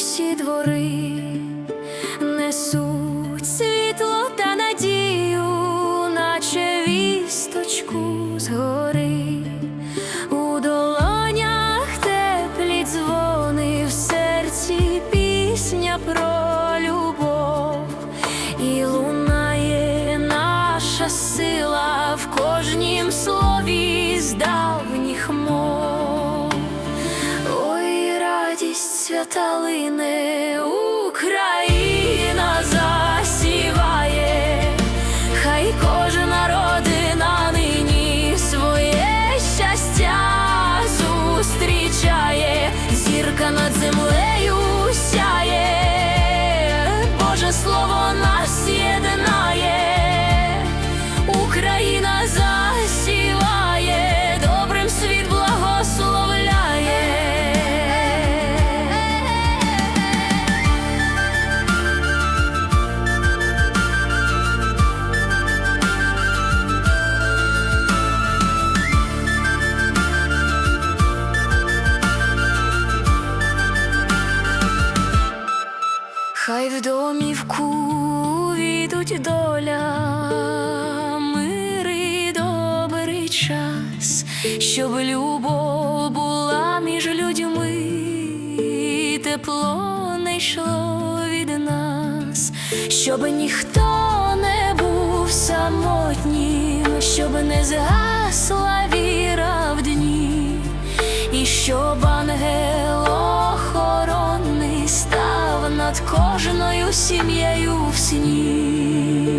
усі двори, несуть світло та надію, наче вісточку згори. У долонях теплі дзвони, в серці пісня про любов, і лунає наша сила в кожнім слові з свята лине, Україна Хай в домівку війдуть доля, мир і добрий час, щоб любов була між людьми, і тепло не йшло від нас, щоб ніхто не був самотнім, щоб над кожною сім'єю в сні.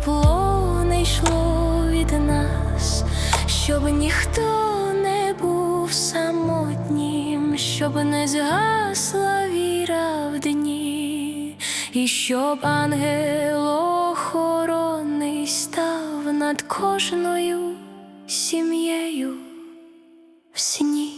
Тепло не йшло від нас, щоб ніхто не був самотнім, щоб не згасла віра в дні, і щоб ангел охоронний став над кожною сім'єю в сні.